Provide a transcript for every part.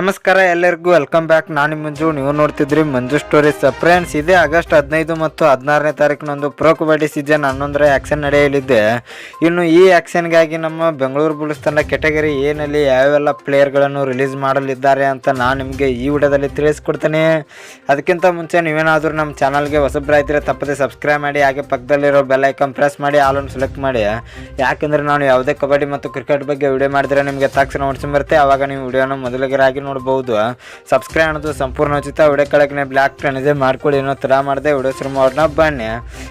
ನಮಸ್ಕಾರ ಎಲ್ಲರಿಗೂ welcome back ನಾನು ಮಂಜು, ನೀವು ನೋಡ್ತಿದ್ರಿ ಮಂಜು ಸ್ಟೋರೀಸ್ ಫ್ರೆಂಡ್ಸ್ ಇದೇ ಆಗಸ್ಟ್ ಹದಿನೈದು ಮತ್ತು ಹದಿನಾರನೇ ತಾರೀಕಿನೊಂದು ಪ್ರೊ ಕಬಡ್ಡಿ ಸೀಸನ್ ಹನ್ನೊಂದರ ಆ್ಯಕ್ಷನ್ ನಡೆಯಲಿದೆ. ಇನ್ನು ಈ ಆ್ಯಕ್ಷನ್ಗಾಗಿ ನಮ್ಮ ಬೆಂಗಳೂರು ಬುಲ್ಸ್ ತಂಡ ಕೆಟಗರಿ ಏನಲ್ಲಿ ಯಾವೆಲ್ಲ ಪ್ಲೇಯರ್ಗಳನ್ನು ರಿಲೀಸ್ ಮಾಡಲಿದ್ದಾರೆ ಅಂತ ನಾನು ನಿಮಗೆ ಈ ವಿಡಿಯೋದಲ್ಲಿ ತಿಳಿಸ್ಕೊಡ್ತೇನೆ. ಅದಕ್ಕಿಂತ ಮುಂಚೆ ನೀವೇನಾದರೂ ನಮ್ಮ ಚಾನಲ್ಗೆ ಹೊಸಬ್ರಾಯ್ತಿರ ತಪ್ಪದೆ ಸಬ್ಸ್ಕ್ರೈಬ್ ಮಾಡಿ, ಹಾಗೆ ಪಕ್ಕದಲ್ಲಿರೋ ಬೆಲ್ ಐಕನ್ ಪ್ರೆಸ್ ಮಾಡಿ ಆಲನ್ನು ಸೆಲೆಕ್ಟ್ ಮಾಡಿ. ಯಾಕೆಂದರೆ ನಾನು ಯಾವುದೇ ಕಬಡ್ಡಿ ಮತ್ತು ಕ್ರಿಕೆಟ್ ಬಗ್ಗೆ ವಿಡಿಯೋ ಮಾಡಿದ್ರೆ ನಿಮಗೆ ತಕ್ಷಣ ಬರುತ್ತೆ ಆವಾಗ ನೀವು ವಿಡಿಯೋನ ಮೊದಲಿಗರಾಗಿ ನೋಡ್ಬೋದು ಸಬ್ಸ್ಕ್ರೈಬ್ ಅನ್ನೋದು ಸಂಪೂರ್ಣ ಉಚಿತ. ವಿಡಿಯೋ ಕೆಳಗೆ ಬ್ಲ್ಯಾಕ್ ಪ್ಯಾನ್ ಇದೆ. ಮಾಡ್ಕೊಳ್ಳಿ, ಇನ್ನೂ ಥರ ಮಾಡಿದೆ ವಿಡಿಯೋ ಶುರು ಮಾಡೋಣ. ಬನ್ನಿ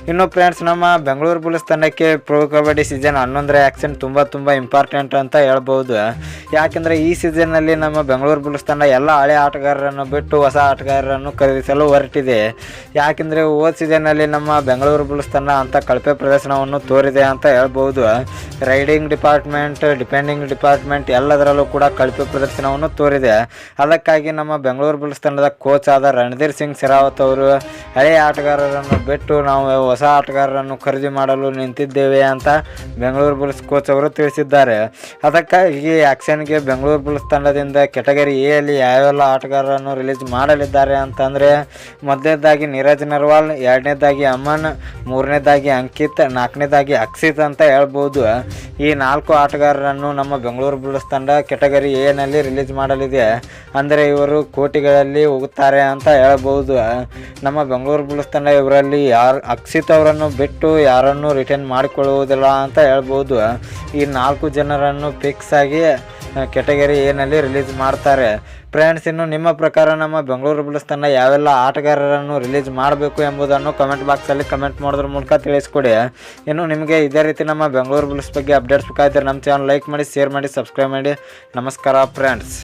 ಇನ್ನು ಫ್ರೆಂಡ್ಸ್ ನಮ್ಮ ಬೆಂಗಳೂರು ಬುಲ್ಸ್ ತಂಡಕ್ಕೆ ಪ್ರೋ ಕಬಡ್ಡಿ ಸೀಸನ್ ಹನ್ನೊಂದರ ಆ್ಯಕ್ಷನ್ ತುಂಬ ತುಂಬ ಇಂಪಾರ್ಟೆಂಟ್ ಅಂತ ಹೇಳ್ಬೋದು ಯಾಕೆಂದರೆ ಈ ಸೀಸನ್ನಲ್ಲಿ ನಮ್ಮ ಬೆಂಗಳೂರು ಬುಲ್ಸ್ ತಂಡ ಎಲ್ಲ ಹಳೆ ಆಟಗಾರರನ್ನು ಬಿಟ್ಟು ಹೊಸ ಆಟಗಾರರನ್ನು ಖರೀದಿಸಲು ಹೊರಟಿದೆ. ಯಾಕೆಂದರೆ ಹೋದ ಸೀಸನ್ನಲ್ಲಿ ನಮ್ಮ ಬೆಂಗಳೂರು ಬುಲ್ಸ್ ತಂಡ ಅಂತ ಕಳಪೆ ಪ್ರದರ್ಶನವನ್ನು ತೋರಿದೆ ಅಂತ ಹೇಳ್ಬೋದು ರೈಡಿಂಗ್ ಡಿಪಾರ್ಟ್ಮೆಂಟ್ ಡಿಪೆಂಡಿಂಗ್ ಡಿಪಾರ್ಟ್ಮೆಂಟ್ ಎಲ್ಲದರಲ್ಲೂ ಕೂಡ ಕಳಪೆ ಪ್ರದರ್ಶನವನ್ನು ತೋರಿದೆ. ಅದಕ್ಕಾಗಿ ನಮ್ಮ ಬೆಂಗಳೂರು ಬುಲ್ಸ್ ತಂಡದ ಕೋಚ್ ಆದ ರಣಧೀರ್ ಸಿಂಗ್ ಶೆರಾವತ್ ಅವರು ಹಳೆಯ ಆಟಗಾರರನ್ನು ಬಿಟ್ಟು ನಾವು ಹೊಸ ಆಟಗಾರರನ್ನು ಖರೀದಿ ಮಾಡಲು ನಿಂತಿದ್ದೇವೆ ಅಂತ ಬೆಂಗಳೂರು ಬುಲ್ಸ್ ಕೋಚ್ ಅವರು ತಿಳಿಸಿದ್ದಾರೆ. ಅದಕ್ಕಾಗಿ ಆಕ್ಷನ್ಗೆ ಬೆಂಗಳೂರು ಬುಲ್ಸ್ ತಂಡದಿಂದ ಕೆಟಗರಿ ಎ ಅಲ್ಲಿ ಯಾವೆಲ್ಲ ಆಟಗಾರರನ್ನು ರಿಲೀಸ್ ಮಾಡಲಿದ್ದಾರೆ ಅಂತಂದರೆ, ಮೊದಲನೇದಾಗಿ ನೀರಜ್ ನರ್ವಾಲ್, ಎರಡನೇದಾಗಿ ಅಮನ್, ಮೂರನೇದಾಗಿ ಅಂಕಿತ್, ನಾಲ್ಕನೇದಾಗಿ ಅಕ್ಷಿತ್ ಅಂತ ಹೇಳ್ಬೋದು. ಈ ನಾಲ್ಕು ಆಟಗಾರರನ್ನು ನಮ್ಮ ಬೆಂಗಳೂರು ಬುಲ್ಸ್ ತಂಡ ಕೆಟಗರಿ ಎನಲ್ಲಿ ರಿಲೀಸ್ ಮಾಡಲಿದೆ. ಅಂದರೆ ಇವರು ಕೋಟಿಗಳಲ್ಲಿ ಹೋಗುತ್ತಾರೆ ಅಂತ ಹೇಳ್ಬೋದು ನಮ್ಮ ಬೆಂಗಳೂರು ಬುಲ್ಸ್ ತಂಡ ಇವರಲ್ಲಿ ಯಾರು ಅಕ್ಷಿತ್ ಅವರನ್ನು ಬಿಟ್ಟು ಯಾರನ್ನು ರಿಟರ್ನ್ ಮಾಡಿಕೊಳ್ಳುವುದಿಲ್ಲ ಅಂತ ಹೇಳ್ಬೋದು ಈ ನಾಲ್ಕು ಜನರನ್ನು ಫಿಕ್ಸ್ ಆಗಿ ಕೆಟಗರಿ ಏನಲ್ಲಿ ರಿಲೀಸ್ ಮಾಡ್ತಾರೆ. ಫ್ರೆಂಡ್ಸ್ ಇನ್ನು ನಿಮ್ಮ ಪ್ರಕಾರ ನಮ್ಮ ಬೆಂಗಳೂರು ಬುಲ್ಸ್ ತಂಡ ಯಾವೆಲ್ಲ ಆಟಗಾರರನ್ನು ರಿಲೀಸ್ ಮಾಡಬೇಕು ಎಂಬುದನ್ನು ಕಮೆಂಟ್ ಬಾಕ್ಸಲ್ಲಿ ಕಮೆಂಟ್ ಮಾಡೋದ್ರ ಮೂಲಕ ತಿಳಿಸ್ಕೊಡಿ. ಇನ್ನು ನಿಮಗೆ ಇದೇ ರೀತಿ ನಮ್ಮ ಬೆಂಗಳೂರು ಬುಲ್ಸ್ ಬಗ್ಗೆ ಅಪ್ಡೇಟ್ಸ್ ಬೇಕಾದ್ರೆ ನಮ್ಮ ಚಾನಲ್ ಲೈಕ್ ಮಾಡಿ ಶೇರ್ ಮಾಡಿ ಸಬ್ಸ್ಕ್ರೈಬ್ ಮಾಡಿ. ನಮಸ್ಕಾರ ಫ್ರೆಂಡ್ಸ್